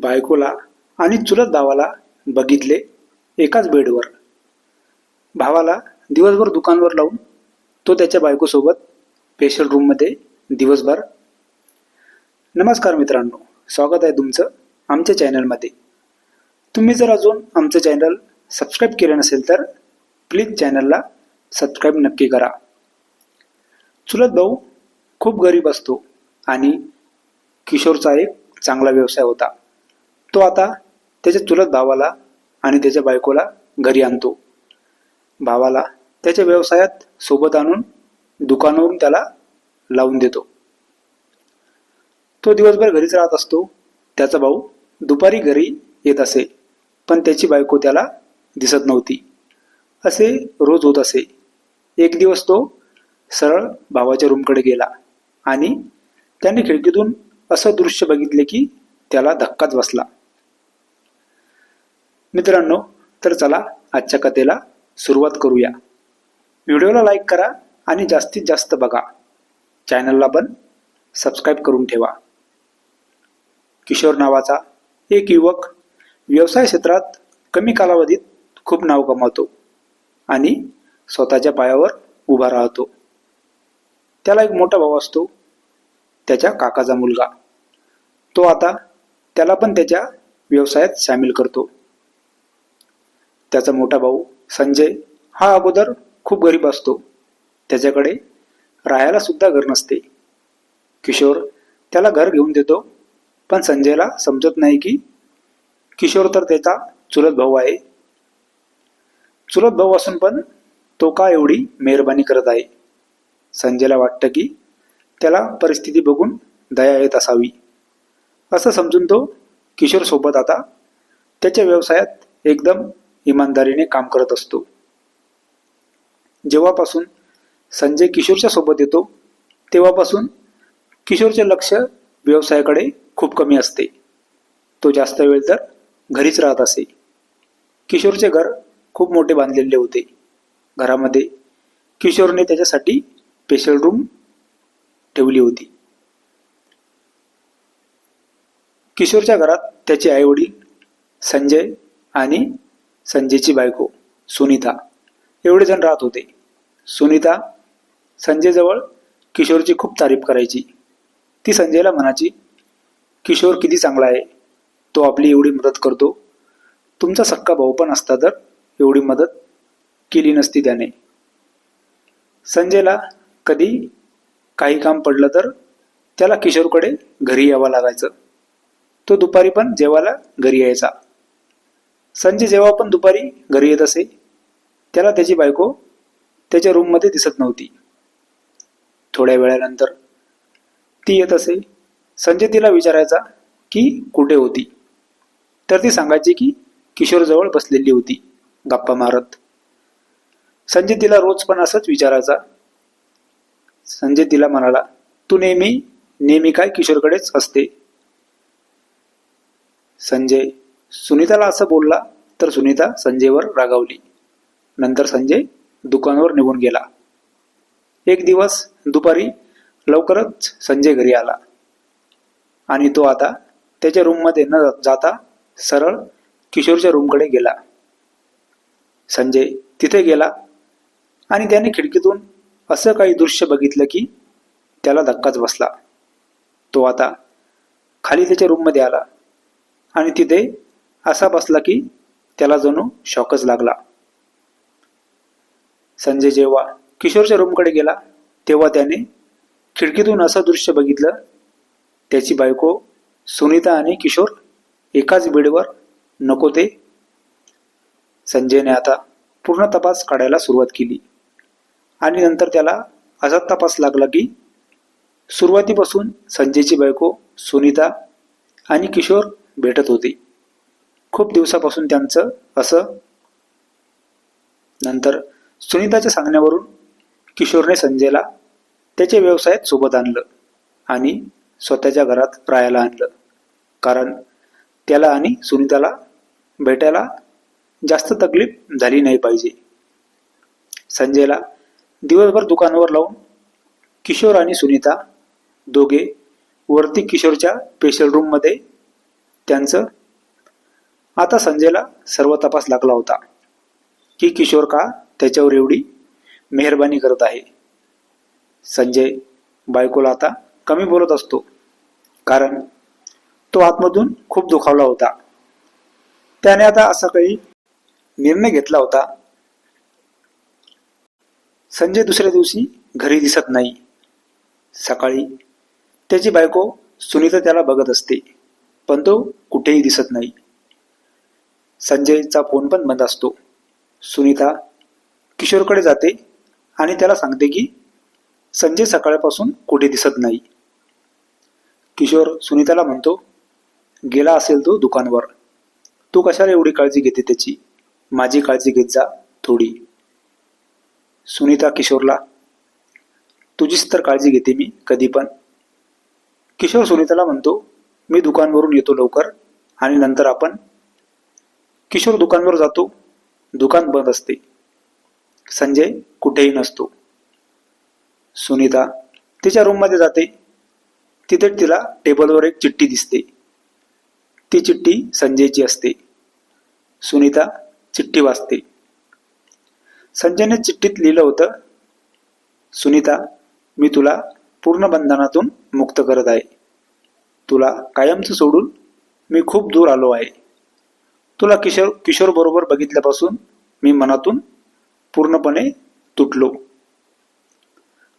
बायकोला आणि चुलत भावाला बघितले एकाच बेडवर. भावाला दिवसभर दुकानवर लावून तो त्याच्या बायकोसोबत स्पेशल रूममध्ये दिवसभर. नमस्कार मित्रांनो स्वागत आहे तुमचं आमच्या चॅनलमध्ये तुम्ही जर अजून आमचं चॅनल सबस्क्राईब केलं नसेल तर प्लीज चॅनलला सबस्क्राईब नक्की करा. चुलत भाऊ खूप गरीब असतो आणि किशोरचा एक चांगला व्यवसाय होता. तो आता त्याच्या चुलत भावाला आणि त्याच्या बायकोला घरी आणतो. भावाला त्याच्या व्यवसायात सोबत आणून दुकानावरून त्याला लावून देतो. तो दिवसभर घरीच राहत असतो. त्याचा भाऊ दुपारी घरी येत असे पण त्याची बायको त्याला दिसत नव्हती. असे रोज होत असे. एक दिवस तो सरळ भावाच्या रूमकडे गेला आणि त्याने खिडकीतून असं दृश्य बघितले की त्याला धक्काच बसला. मित्रांनो तर चला आजच्या कथेला सुरुवात करूया. व्हिडिओला लाईक करा आणि जास्तीत जास्त बघा. चॅनलला पण सबस्क्राईब करून ठेवा. किशोर नावाचा एक युवक व्यवसाय क्षेत्रात कमी कालावधीत खूप नाव कमावतो आणि स्वतःच्या पायावर उभा राहतो. त्याला एक मोठा भाऊ असतो. त्याच्या काकाचा मुलगा. तो आता त्याला पण त्याच्या व्यवसायात सामील करतो. त्याचा मोठा भाऊ संजय हा अगोदर खूप गरीब असतो. त्याच्याकडे राहायला सुद्धा घर नसते. किशोर त्याला घर घेऊन देतो पण संजयला समजत नाही की किशोर तर त्याचा चुलत भाऊ आहे. चुलत भाऊ असून पण तो का एवढी मेहरबानी करत आहे? संजयला वाटतं की त्याला परिस्थिती बघून दया येत असावी. असं समजून तो किशोर सोबत आता त्याच्या व्यवसायात एकदम इमानदारीने काम करत असतो. जेव्हापासून संजय किशोरच्या सोबत येतो तेव्हापासून किशोरचे लक्ष व्यवसायाकडे खूप कमी असते. तो जास्त वेळ तर घरीच राहत असे. किशोरचे घर खूप मोठे बांधलेले होते. घरामध्ये किशोरने त्याच्यासाठी स्पेशल रूम ठेवली होती. किशोरच्या घरात त्याचे आईवडील संजय आणि संजयची बायको सुनीता. एवढे जण राहत होते. सुनीता संजयजवळ किशोरची खूप तारीफ करायची. ती संजयला म्हणायची किशोर किती चांगला आहे. तो आपली एवढी मदत करतो. तुमचा सक्का भाऊ पण असता तर एवढी मदत केली नसती त्याने. संजयला कधी काही काम पडलं तर त्याला किशोरकडे घरी यावं लागायचं. तो दुपारी पण जेवायला घरी यायचा. संजय जेव्हा पण दुपारी घरी येत असे त्याला त्याची बायको त्याच्या रूममध्ये दिसत नव्हती. थोड्या वेळानंतर ती येत असे संजय तिला विचारायचा की कुठे होती? तर ती सांगायची की किशोरजवळ बसलेली होती गप्पा मारत. संजय तिला रोज पण असंच विचारायचा. संजय तिला म्हणाला तू नेहमी नेहमी काय किशोरकडेच असते? संजय सुनीताला असं बोलला तर सुनीता संजयवर रागावली. नंतर संजय दुकानावर निघून गेला. एक दिवस दुपारी लवकरच संजय घरी आला. आणि तो आता त्याच्या रूममध्ये न जाता सरळ किशोरच्या रूमकडे गेला. संजय तिथे गेला आणि त्याने खिडकीतून असं काही दृश्य बघितलं की त्याला धक्काच बसला. तो आता खाली त्याच्या रूममध्ये आला आणि तिथे असा बसला की त्याला जणू शॉकच लागला. संजय जेव्हा किशोरच्या रूमकडे गेला तेव्हा त्याने खिडकीतून असं दृश्य बघितलं त्याची बायको सुनीता आणि किशोर एकाच बेडवर नको ते. संजयने आता पूर्ण तपास काढायला सुरुवात केली. आणि नंतर त्याला असा तपास लागला की सुरुवातीपासून संजयची बायको सुनीता आणि किशोर भेटत होते. खूप दिवसापासून त्यांचं असं नंतर सुनीताच्या सांगण्यावरून किशोरने संजयला त्याच्या व्यवसायात सोबत आणलं आणि स्वतःच्या घरात राहायला आणलं. कारण त्याला आणि सुनीताला भेटायला जास्त तकलीफ झाली नाही पाहिजे. संजयला दिवसभर दुकानावर लावून किशोर आणि सुनीता दोघे वरती किशोरच्या स्पेशल रूममध्ये त्यांचं आता संजयला सर्व तपास लागला होता की किशोर का त्याच्यावर एवढी मेहरबानी करत आहे. संजय बायकोला आता कमी बोलत असतो कारण तो आतमधून खूप दुखावला होता. त्याने आता असा काही निर्णय घेतला होता. संजय दुसऱ्या दिवशी घरी दिसत नाही. सकाळी त्याची बायको सुनीता त्याला बघत असते पण तो कुठेही दिसत नाही. संजयचा फोन पण बंद असतो. सुनीता किशोरकडे जाते आणि त्याला सांगते की संजय सकाळपासून कुठे दिसत नाही. किशोर सुनीताला म्हणतो गेला असेल तो दुकानवर. तू कशाला एवढी काळजी घेते त्याची? माझी काळजी घेत जा थोडी. सुनीता किशोरला तुझीच तर काळजी घेते मी कधी पण. किशोर सुनीताला म्हणतो मी दुकानवरून येतो लवकर आणि नंतर आपण किशोर दुकानवर जातो. दुकान बंद असते. संजय कुठेही नसतो. सुनीता तिच्या रूममध्ये जाते. तिथे तिला टेबलवर एक चिठ्ठी दिसते. ती चिठ्ठी संजयची असते. सुनीता चिठ्ठी वाचते. संजयने चिठ्ठीत लिहिलं होतं सुनीता मी तुला पूर्ण बंधनातून मुक्त करत आहे. तुला कायमचं सोडून मी खूप दूर आलो आहे. तुला किशोर किशोर बरोबर बघितल्यापासून मी मनातून पूर्णपणे तुटलो.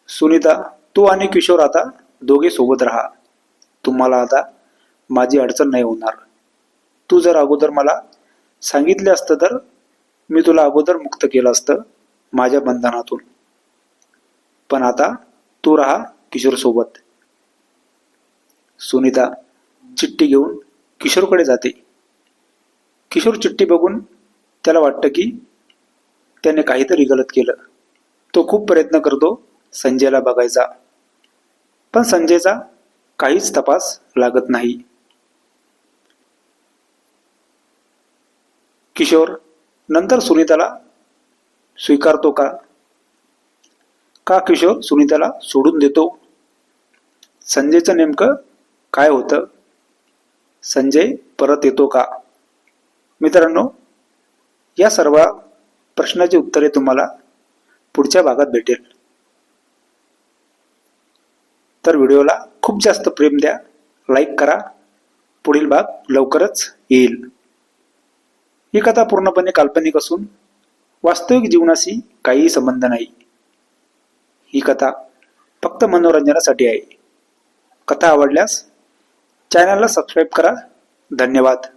सुनीता तू आणि किशोर आता दोघे सोबत राहा. तुम्हाला आता माझी अडचण नाही होणार. तू जर अगोदर मला सांगितले असतं तर मी तुला अगोदर मुक्त केलं असतं माझ्या बंधनातून. पण आता तू राहा किशोर सोबत. सुनीता चिठ्ठी घेऊन किशोरकडे जाते. किशोर चिठ्ठी बघून त्याला वाटतं की त्याने काहीतरी गलत केलं. तो खूप प्रयत्न करतो संजयला बघायचा. पण संजयचा काहीच तपास लागत नाही. किशोर नंतर सुनीताला स्वीकारतो का? का किशोर सुनीताला सोडून देतो? संजयचं नेमकं काय होतं? संजय परत येतो का? मित्रांनो या सर्व प्रश्नाची उत्तरे तुम्हाला पुढच्या भागात भेटेल. तर व्हिडिओला खूप जास्त प्रेम द्या लाईक करा पुढील भाग लवकरच येईल. ही कथा पूर्णपणे काल्पनिक असून वास्तविक जीवनाशी काहीही संबंध नाही. ही कथा फक्त मनोरंजनासाठी आहे. कथा आवडल्यास चॅनलला सबस्क्राईब करा. धन्यवाद.